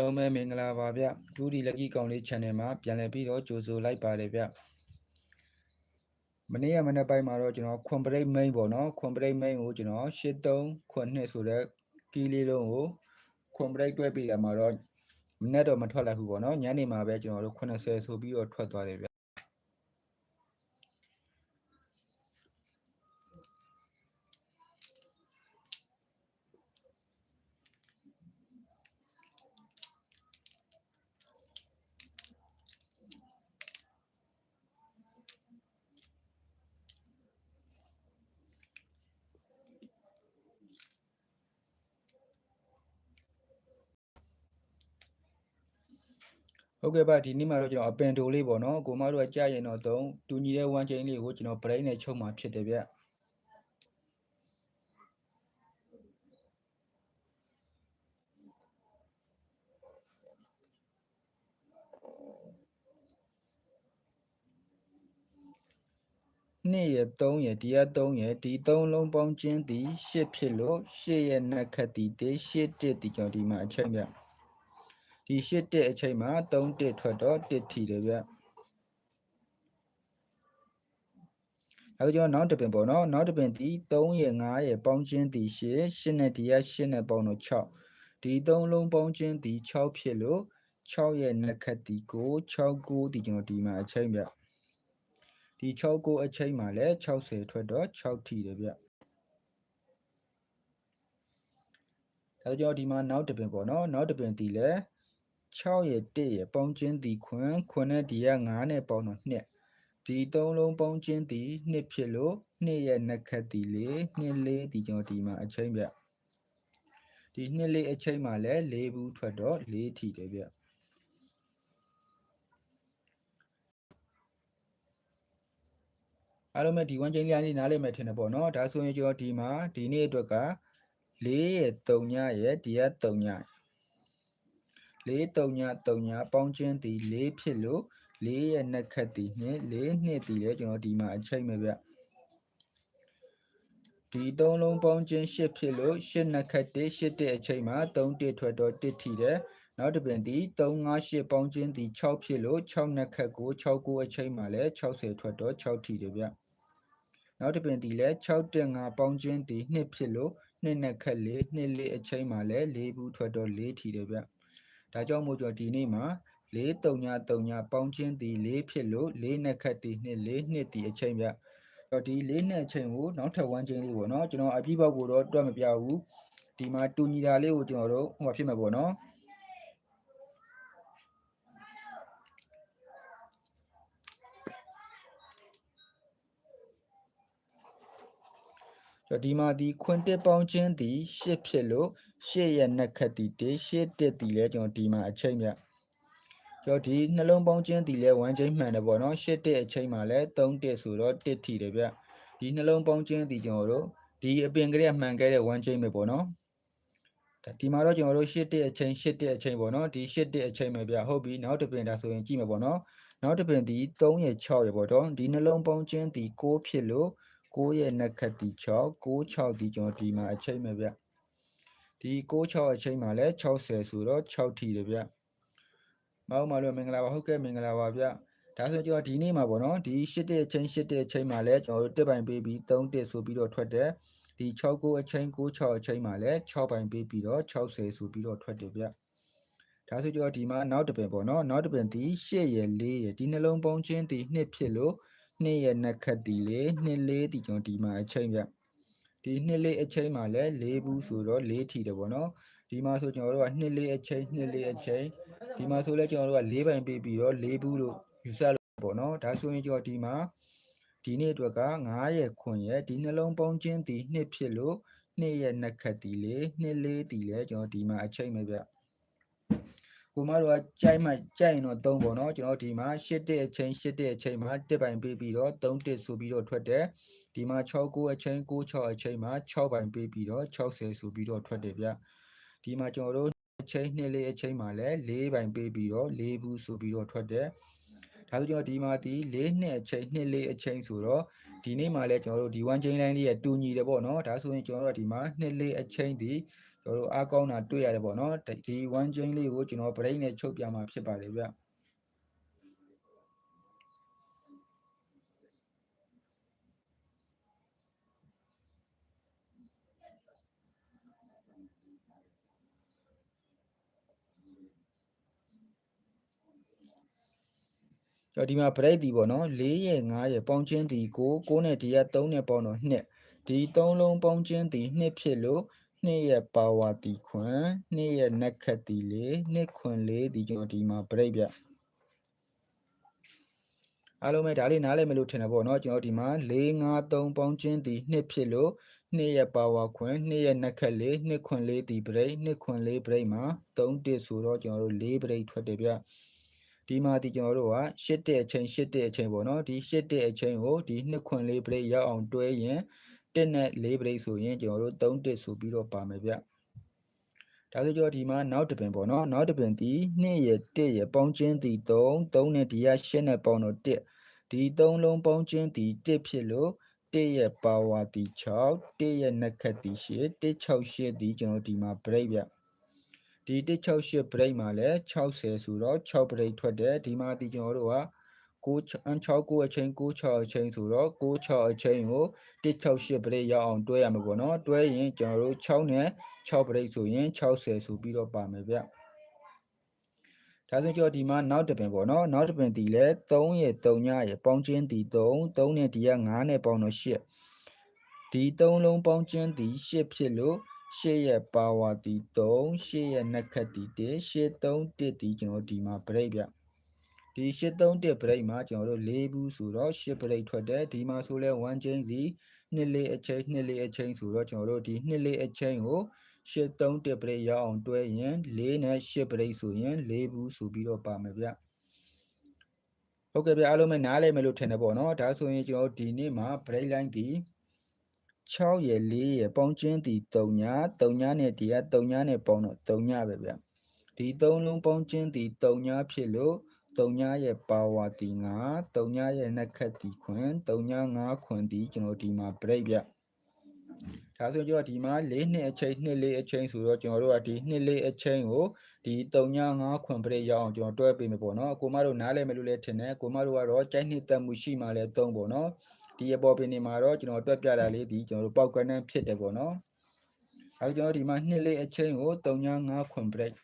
လုံးပဲမင်္ဂလာပါဗျဒူဒီလက်ကြီးကောင်လေး channel မှာပြန်လည်ပြီးတော့ကြိုဆိုလိုက်ပါတယ်ဗျမနေ့ကမနေ့ပိုင်းမှာတော့ကျွန်တော်ခွန်ပရိတ် main ပေါ့နော်ခွန်ပရိတ် main ကိုကျွန်တော်83ခွန်နှစ်ဆိုတဲ့ကီးလေးလုံးကိုခွန်ပရိတ်တွဲပြီးလာမှာတော့မနေ့တော့မထွက်လိုက်ဘူးပေါ့နော်ညနေမှာပဲကျွန်တော်တို့80ဆိုပြီးတော့ထွက်သွားတယ်ဗျ ဟုတ်ကဲ့ပါဒီနေ့မှာတော့ကျွန်တော်အပင်တိုလေးပေါ့နော်ကိုမတို့ကကြာရင်တော့တုံးတူညီတဲ့ one chain လေးကိုကျွန်တော် brain နဲ့ချုပ်မှာဖြစ်တယ်ဗျနှစ်ရ3ရဒီရ3ရဒီ3လုံးပေါင်းခြင်းသည်8ဖြစ်လို့8ရဲ့နှက်ခတ်သည်တေ8တစ်ဒီကျွန်တော်ဒီမှာအချိန်ဗျ ဒီ8တစ်အချိန်မှာ3တစ်ထွက်တော့1ထီတယ်ဗျအခုကျွန်တော်နောက်တစ်ပင်ပေါ့နော်နောက်တစ်ပင်ဒီ3ရ5ရပေါင်းခြင်းသည်8 8နဲ့ဒီရ8နဲ့ပေါင်းတော့6ဒီ3လုံးပေါင်းခြင်းသည်6ဖြစ်လို့6ရဲ့နှက်ခတ်သည်9 6 9ဒီကျွန်တော်ဒီမှာအချိန်ဗျဒီ6ကိုအချိန်မှာလည်း60ထွက်တော့6ထီတယ်ဗျအဲကြောင့်ဒီမှာနောက်တစ်ပင်ပေါ့နော်နောက်တစ်ပင်ဒီလဲ 6ရဲ့1ရဲ့ပေါင်းခြင်းဒီခွန်းခွန်းနဲ့ဒီက9နဲ့ပေါင်းတော့2ဒီ3လုံးပေါင်းခြင်းဒီ2ဖြစ်လို့2ရဲ့နှက်ခတ်ဒီလေ2လေးဒီကျွန်တော်ဒီမှာအချိန်ဗျဒီ2လေးအချိန်မှာလည်း4ဘူးထွက်တော့4ထီတယ်ဗျအားလုံးပဲဒီ one chain လေးနားလည်မယ်ထင်တယ်ပေါ့နော်ဒါဆိုရင်ကျွန်တော်ဒီမှာဒီနေ့အတွက်က4ရဲ့3ညရဲ့ဒီက3ည 4 3ည3ညပေါင်းခြင်းဒီ4ဖြစ်လို့4ရဲ့နှက်ခတ်ဒီနှစ်4နှစ်ဒီလဲကျွန်တော်ဒီမှာအချိန်ပဲဗျဒီ3လုံးပေါင်းခြင်း8ဖြစ်လို့8နှက်ခတ်1 8တဲ့အချိန်မှာ3တစ်ထွက်တော့1ထီတယ်နောက်တစ်ပြင်ဒီ3 5 8ပေါင်းခြင်းဒီ6ဖြစ်လို့6နှက်ခတ်ကို6 9အချိန်မှာလဲ60ထွက်တော့6ထီတယ်ဗျနောက်တစ်ပင်ဒီလဲ6တက်5ပေါင်းခြင်းဒီ2ဖြစ်လို့2နဲ့ခက်4 2 4အချိန်မှာလဲ4ဘူးထွက်တော့4ထီတယ်ဗျ ဒါကြောင့်မို့ကျွန်တော်ဒီနေ့မှာ4 3ည3ညပေါင်းခြင်းဒီ4ဖြစ်လို့4နဲ့ခက်ဒီ2 4 2ဒီအချိန်ဗျတော့ဒီ4နဲ့အချိန်ကိုနောက်ထပ်1ချိန်လေးပေါ့နော်ကျွန်တော်အပြည့်ပေါက်ကိုတော့တွက်မပြဘူးဒီမှာတူညီတာလေးကိုကျွန်တော်တို့ဟိုမှာဖြစ်မှာပေါ့နော် ဒီမှာဒီခွန်တစ်ပေါင်းခြင်းဒီရှစ်ဖြစ်လို့ရှစ်ရဲ့နှက်ခတ်ဒီတေရှစ်တစ်ဒီလဲကျွန်တော်ဒီမှာအချိန်မြကျွန်တော်ဒီနှလုံးပေါင်းခြင်းဒီလဲ1ချိန်မှန်တယ်ပေါ့နော်ရှစ်တစ်အချိန်မှာလဲ3တစ်ဆိုတော့1ထီတယ်ဗျဒီနှလုံးပေါင်းခြင်းဒီကျွန်တော်တို့ဒီအပင်ကလေးမှန်ခဲ့တဲ့1ချိန်ပဲပေါ့နော်ဒီမှာတော့ကျွန်တော်တို့ရှစ်တစ်အချိန်ရှစ်တစ်အချိန်ပေါ့နော်ဒီရှစ်တစ်အချိန်ပဲဗျဟုတ်ပြီနောက်တစ်ပင်ဒါဆိုရင်ကြည့်မယ်ပေါ့နော်နောက်တစ်ပင်ဒီ3ရဲ့6ရဲ့ပေါ့တော့ဒီနှလုံးပေါင်းခြင်းဒီ6ဖြစ်လို့ 6ရဲ့နှက်ခတ်ဒီ6 6 6ဒီကျွန်တော်ဒီမှာအချိန်ပဲဗျဒီ6 6အချိန်မှာလည်း60ဆိုတော့6ထီတယ်ဗျမဟုတ်မှလို့မင်္ဂလာပါဟုတ်ကဲ့မင်္ဂလာပါဗျဒါဆိုကျွန်တော်ဒီနေ့မှာပေါ့နော်ဒီ8တဲ့အချိန်8တဲ့အချိန်မှာလည်းကျွန်တော်တို့တက်ပိုင်ပေးပြီး3တက်ဆိုပြီးတော့ထွက်တယ်ဒီ6 9အချိန်9 6အချိန်မှာလည်း6ပိုင်ပေးပြီးတော့60ဆိုပြီးတော့ထွက်တယ်ဗျဒါဆိုကျွန်တော်ဒီမှာနောက်တစ်ပင်ပေါ့နော်နောက်တစ်ပင်ဒီ8ရယ်4ရယ်ဒီနှလုံးပေါင်းခြင်းဒီ2ဖြစ်လို့ နှစ်ရဲ့နှက်ခတ်တီလေးနှစ်လေးတီကျွန်တော်ဒီမှာအချိန်ပြဒီနှစ်လေးအချိန်မှာလည်း၄ဘူးဆိုတော့၄ထီတယ်ပေါ့နော်ဒီမှာဆိုကျွန်တော်တို့ကနှစ်လေးအချိန်နှစ်လေးအချိန်ဒီမှာဆိုလဲကျွန်တော်တို့က၄ပိုင်ပေးပြီးတော့၄ဘူးလို့ယူဆလို့ပေါ့နော်ဒါဆိုရင်ကျွန်တော်ဒီမှာဒီနေ့အတွက်က9ရဲ့ခွန်ရဲ့ဒီနှလုံးပေါင်းခြင်းဒီနှစ်ဖြစ်လို့နှစ်ရဲ့နှက်ခတ်တီလေးနှစ်လေးတီလဲကျွန်တော်ဒီမှာအချိန်ပဲဗျ ကိုမတို့ကကြိုက်မှကြိုက်ရင်တော့3ပေါ့နော်ကျွန်တော်ဒီမှာ8တက်အချိန်8တက်အချိန်မှာ1ပိုင်ပေးပြီးတော့3တက်ဆိုပြီးတော့ထွက်တယ်ဒီမှာ6 9အချိန်9 6အချိန်မှာ6ပိုင်ပေးပြီးတော့60ဆိုပြီးတော့ထွက်တယ်ဗျဒီမှာကျွန်တော်တို့အချိန်2လေးအချိန်မှာလည်း4ပိုင်ပေးပြီးတော့4ဘူးဆိုပြီးတော့ထွက်တယ်ဒါဆိုကျွန်တော်ဒီမှာဒီ၄နှစ်အချိန်နှစ်လေးအချိန်ဆိုတော့ဒီနေ့မှာလည်းကျွန်တော်တို့ဒီ1 chain line လေးရတူညီတယ်ပေါ့နော်ဒါဆိုရင်ကျွန်တော်တို့ဒီမှာနှစ်လေးအချိန်ဒီကျွန် တော်တို့အားကောင်းတာတွေ့ရတယ်ပေါ့နော်ဒီဒီ one chain လေးကိုကျွန်တော် break နဲ့ချုပ်ပြမှာဖြစ်ပါတယ်ဗျကျွန်တော်ဒီမှာ break ဒီပေါ့နော်4ရဲ့5ရဲ့ပေါင်းချင်းဒီ9 9နဲ့ဒီက3နဲ့ပေါင်းတော့2ဒီ3လုံးပေါင်းချင်းဒီ2ဖြစ်လို့ 2ရဲ့ power ဒီခွန်2ရဲ့နက်ခတ်ဒီ4 2ခွန်4ဒီကျွန်တော်ဒီမှာ break ပြအားလုံးပဲဒါလေးနားလည်မလို့ထင်တယ်ပေါ့နော်ကျွန်တော်ဒီမှာ4 5 3ပေါင်းချင်းဒီ2ဖြစ်လို့2ရဲ့ power ခွန်2ရဲ့နက်ခတ်4 2ခွန်4ဒီ break 2ခွန်4 break မှာ3တစ်ဆိုတော့ကျွန်တော်တို့4 break ထွက်တယ်ဗျဒီမှာဒီကျွန်တော်တို့က8တဲ့အချိန်8တဲ့အချိန်ပေါ့နော်ဒီ8တဲ့အချိန်ကိုဒီ2ခွန်4 break ရောက်အောင်တွဲရင် 1နဲ့4 break ဆိုရင်ကျွန်တော်တို့3တစ်ဆိုပြီးတော့ပါမယ်ဗျဒါဆိုကြောဒီမှာနောက်တစ်ပင်ပေါ့နော်နောက်တစ်ပင်ဒီ2ရ1ရပေါင်းချင်းဒီ3 3နဲ့ဒီက8နဲ့ပေါင်းတော့1ဒီ3လုံးပေါင်းချင်းဒီ1ဖြစ်လို့1ရဲ့ power ဒီ6 1ရဲ့နက်ခတ်ဒီ8 168ဒီကျွန်တော်ဒီမှာ break ဗျဒီ168 break မှာလည်း60ဆိုတော့6 break ထွက်တယ်ဒီမှာဒီကျွန်တော်တို့က 669အချိန်96အချိန်ဆိုတော့96အချိန်ကို168 break ရအောင်တွဲရမှာပေါ့နော်တွဲရင်ကျွန်တော်တို့6နဲ့6 break ဆိုရင်60ဆိုပြီးတော့ပါမယ်ဗျဒါဆိုကြောဒီမှာနောက်တစ်ပင်ပေါ့နော်နောက်တစ်ပင်ဒီလဲ3ရဲ့3ညရဲ့ပေါင်းချင်းဒီ3 3နဲ့ဒီက9နဲ့ပေါင်းတော့8ဒီ3လုံးပေါင်းချင်းဒီ8ဖြစ်လို့ရှေ့ရဲ့ power ဒီ3ရှေ့ရဲ့နက်ခတ်ဒီ1ရှေ့3 1ဒီကျွန်တော်ဒီမှာ break ဗျ ဒီရှစ်3 1 break မှာကျွန်တော်တို့၄ဘူးဆိုတော့ရှစ် break ထွက်တယ်ဒီမှာဆိုလဲ1 chain စီနှစ်လေးအချိန်နှစ်လေးအချိန်ဆိုတော့ကျွန်တော်တို့ဒီနှစ်လေးအချိန်ကိုရှစ်3 1 break ရအောင်တွဲရင်၄နဲ့ရှစ် break ဆိုရင်၄ဘူးဆိုပြီးတော့ပါမယ်ဗျဟုတ်ကဲ့ဗျအားလုံးပဲနားလည်မယ်လို့ထင်တယ်ပေါ့နော်ဒါဆိုရင်ကျွန်တော်ဒီနေ့မှာ break line ဒီ6ရယ်4ရယ်ပေါင်းချင်းဒီ3ည3ညနဲ့ဒီက3ညနဲ့ပေါင်းတော့3ညပဲဗျဒီ3လုံးပေါင်းချင်းဒီ3ညဖြစ်လို့ 3ညရဲ့ power ဒီ9 3ညရဲ့နှက်ခတ်ဒီခွင်3ည5ခွင်ဒီကျွန်တော်ဒီမှာ break ဗျဒါဆိုကျွန်တော်ဒီမှာ4နှစ်အချိန်2လေးအချိန်ဆိုတော့ကျွန်တော်တို့ကဒီ2လေးအချိန်ကိုဒီ3ည5ခွင် break ရအောင်ကျွန်တော်တွဲပေးမယ်ပေါ့နော်ကိုမတို့နားလည်မယ်လို့လည်းထင်တယ်ကိုမတို့ကတော့ကြိုက်နှစ်တက်မှုရှိမှလည်း3ပေါ့နော်ဒီအပေါ်ပင်နေမှာတော့ကျွန်တော်တွက်ပြတာလေးဒီကျွန်တော်တို့ပေါက်ကနန်းဖြစ်တယ်ပေါ့နော်အဲကျွန်တော်ဒီမှာနှစ်လေးအချိန်ကို3ည5ခွင် break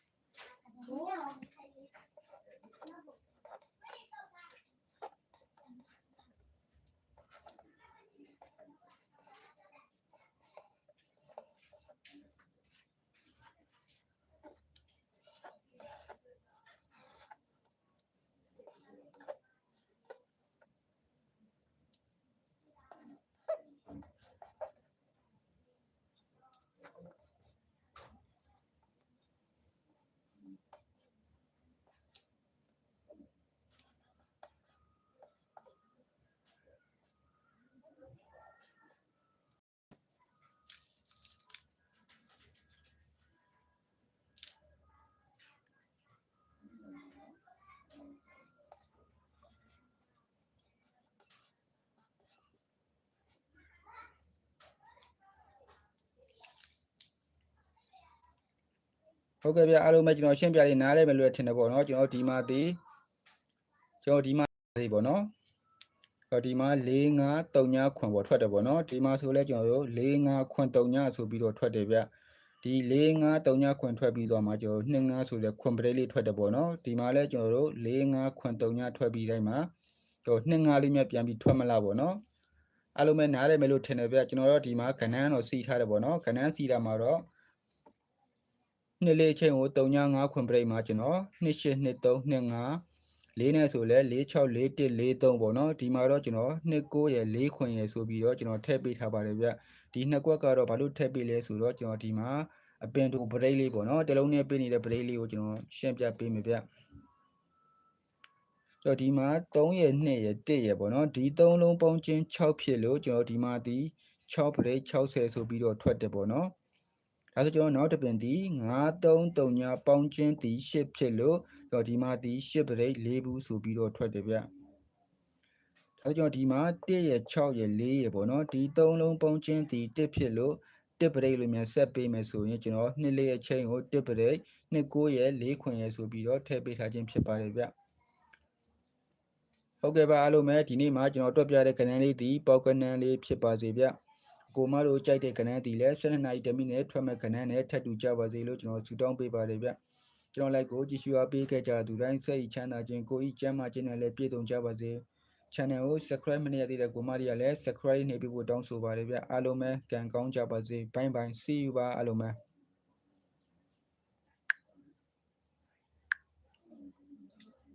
ဟုတ်ကဲ့ဗျအားလုံးပဲကျွန်တော်ရှင်းပြလေးနားလဲမယ်လို့ထင်တယ်ပေါ့နော်ကျွန်တော်ဒီမှာဒီကျွန်တော်ဒီမှာဒီပေါ့နော်တော့ဒီမှာ4 5 3ညခွန်ပေါ်ထွက်တယ်ပေါ့နော်ဒီမှာဆိုလဲကျွန်တော်တို့4 5ခွန်3ညဆိုပြီးတော့ထွက်တယ်ဗျဒီ4 5 3ညခွန်ထွက်ပြီးတော့မှကျွန်တော်2 5ဆိုလဲခွန်ပရိလေးထွက်တယ်ပေါ့နော်ဒီမှာလဲကျွန်တော်တို့4 5ခွန်3ညထွက်ပြီးတိုင်းမှာကျွန်တော်2 5လေးမြပြန်ပြီးထွက်မလားပေါ့နော်အားလုံးပဲနားလဲမယ်လို့ထင်တယ်ဗျကျွန်တော်တို့ဒီမှာကဏ္ဍတော့စီထားတယ်ပေါ့နော်ကဏ္ဍစီတာမှာတော့ နှစ်လေးချင်းကို3ည5ခွန်ပရိတ်မှာကျွန်တော်28 23 25လေးနဲ့ဆိုလဲ46 41 43ပေါ့နော်ဒီမှာတော့ကျွန်တော်29ရယ်4ခွန်ရယ်ဆိုပြီးတော့ကျွန်တော်ထည့်ပေးထားပါတယ်ဗျဒီနှစ်ကွက်ကတော့ဘာလို့ထည့်ပေးလဲဆိုတော့ကျွန်တော်ဒီမှာအပင်တူပရိတ်လေးပေါ့နော်တလုံးနဲ့ပေးနေတဲ့ပရိတ်လေးကိုကျွန်တော်ရှင်းပြပေးမယ်ဗျဆိုတော့ဒီမှာ3ရယ်2ရယ်1ရယ်ပေါ့နော်ဒီ3လုံးပေါင်းချင်း6ဖြစ်လို့ကျွန်တော်ဒီမှာဒီ6ပရိတ်60ဆိုပြီးတော့ထွက်တယ်ပေါ့နော် ဒါဆိုကျွန်တော်နောက်တစ်ပင်ဒီ933ညပေါင်းချင်းဒီ10ဖြစ်လို့ကျွန်တော်ဒီမှာဒီ10ပရိတ်4ဘူးဆိုပြီးတော့ထွက်တယ်ဗျဒါဆိုကျွန်တော်ဒီမှာ1ရယ်6ရယ်4ရယ်ပေါ့နော်ဒီ3လုံးပေါင်းချင်းဒီ1ဖြစ်လို့တစ်ပရိတ်လိုမြန်ဆက်ပေးမယ်ဆိုရင်ကျွန်တော်နှစ်လေးအချိန်ကိုတစ်ပရိတ်နှစ်ကိုရဲ့လေးခွင်ရဲ့ဆိုပြီးတော့ထည့်ပေးထားခြင်းဖြစ်ပါတယ်ဗျဟုတ်ကဲ့ပါအားလုံးပဲဒီနေ့မှာကျွန်တော်တွက်ပြတဲ့ကဏ္ဍလေးဒီပေါက်ကဏ္ဍလေးဖြစ်ပါစေဗျ ကိုမတို့ကြိုက်တဲ့ကဏ္ဍဒီလဲ12နာရီတမိနစ်ထွက်မဲ့ကဏ္ဍနဲ့ထပ်တူကြပါစေလို့ကျွန်တော်ဆုတောင်းပေးပါတယ်ဗျကျွန်တော်လိုက်ကိုကြည့်ရှုအားပေးခဲ့ကြသူတိုင်းစိတ်ချမ်းသာခြင်းကိုယ်ဤကျမ်းမာခြင်းနဲ့လည်းပြည့်စုံကြပါစေ channel ကို subscribe မနေရသေးတဲ့ကိုမတွေကလည်း subscribe နေပြီးဖို့တောင်းဆိုပါတယ်ဗျအားလုံးပဲကံကောင်းကြပါစေ bye bye see you ပါအားလုံးပဲ